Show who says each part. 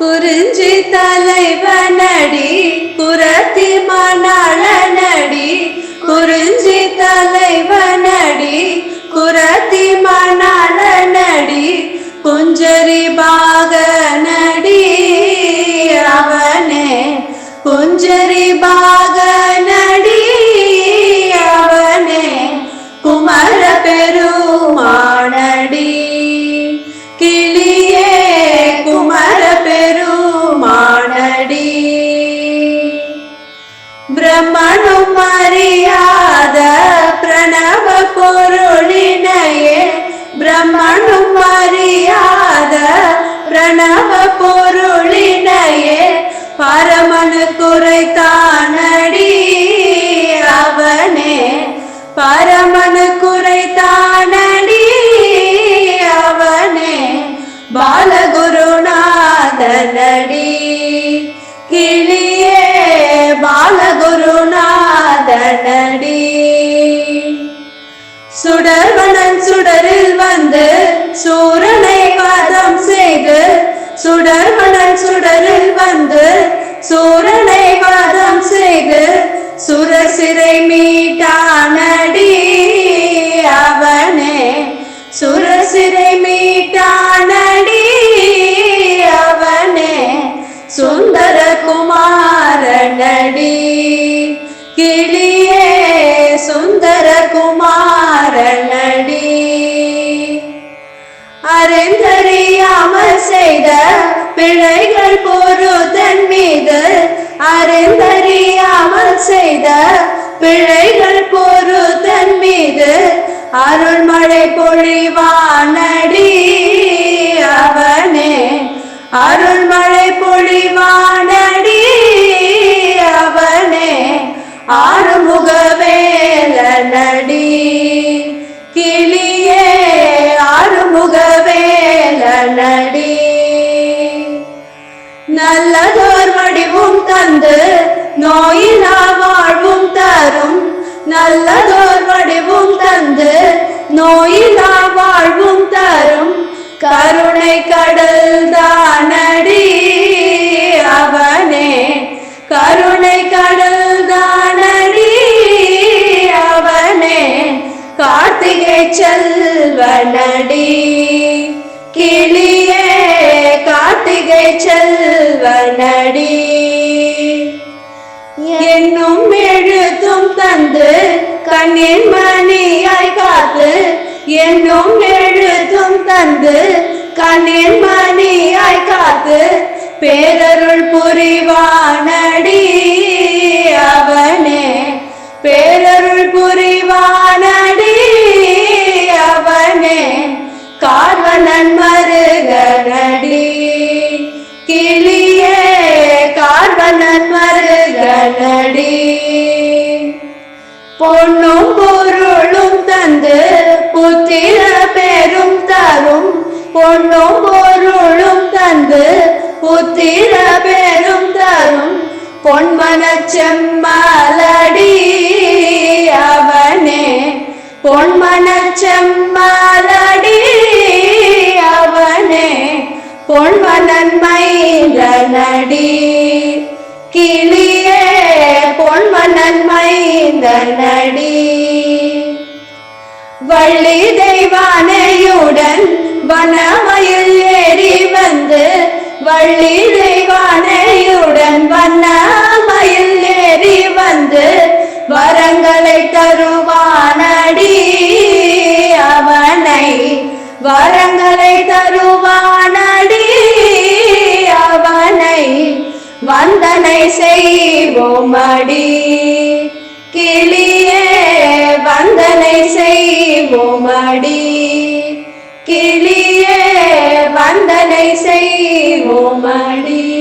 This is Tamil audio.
Speaker 1: குறிஞ்சி தலைவனடி குரத்தி மணாளனடி குறிஞ்சி தலைவனடி குரத்தி மணாளனடி குஞ்சரி பாகன பொருளினையே பிரம்மனும் அறியாத பிரணவ பொருளினையே பரமனு குறைத்தானடி அவனே. பரமனு குறைத்தானடி அவனே. பாலகுருநாதனடி. கிளி சுடர்வனன் சுடரில் வந்து சூரனை வாதம் செய்து சுடர்வனன் சுடரில் வந்து சூரனை வாதம் செய்து சுரசிறை மீட்டானடி அவனே சுரசிறை மீட்டானடி அவனே சுந்தர குமாரனடி கிளியே அறிந்தறியாமல் செய்த பிழைகள் பொருதன் மீது அறிந்தறியாமல் செய்த பிழைகள் பொருதன் மீது அருள்மழை பொழிவானடி அவனே. அருள்மழை பொழிவானடி அவனே. ஆறுமுகவேல நடி நல்லதோர் வடிவும் தந்து நோயிலா வாழ்வும் தரும். நல்லதோர் வடிவும் தந்து நோயிலா வாழ்வும் தரும். கருணை கடல் தானடி அவனே. கருணை கடல் தானடி அவனே. கார்த்திகை செல்வனடி நடி என்னும் எழுத்தும் தந்து கண்ணின் மணியாய் காத்து என்னும் எழுத்தும் தந்து கண்ணின் மணியாய் காத்து பேரருள் புரிவானடி. பொன்னும் பொருளும் தந்து புத்திர பெரும் தரும். பொன்னும் பொருளும் தந்து புத்திர பெரும் தரும். பொன்மன செம்மாலடி அவனே. பொன்மன செம்மாலடி அவனே. பொன்மனன் மைந்தனடி. கிளியே பொன்மனன் மைந்தனடி வள்ளி தெய்வானையுடன் வனமயில் ஏறி வந்து வள்ளி தெய்வானையுடன் வண்ணமயில் ஏறி வந்து வரங்களை தருவானடி. அவனை வரங்களை தருவானடி. அவனை வந்தனை செய்வோம் அடி. கிளியே வந்தனை செய்வோம் அடி. கிளியே வந்தனை செய்வோம் அடி.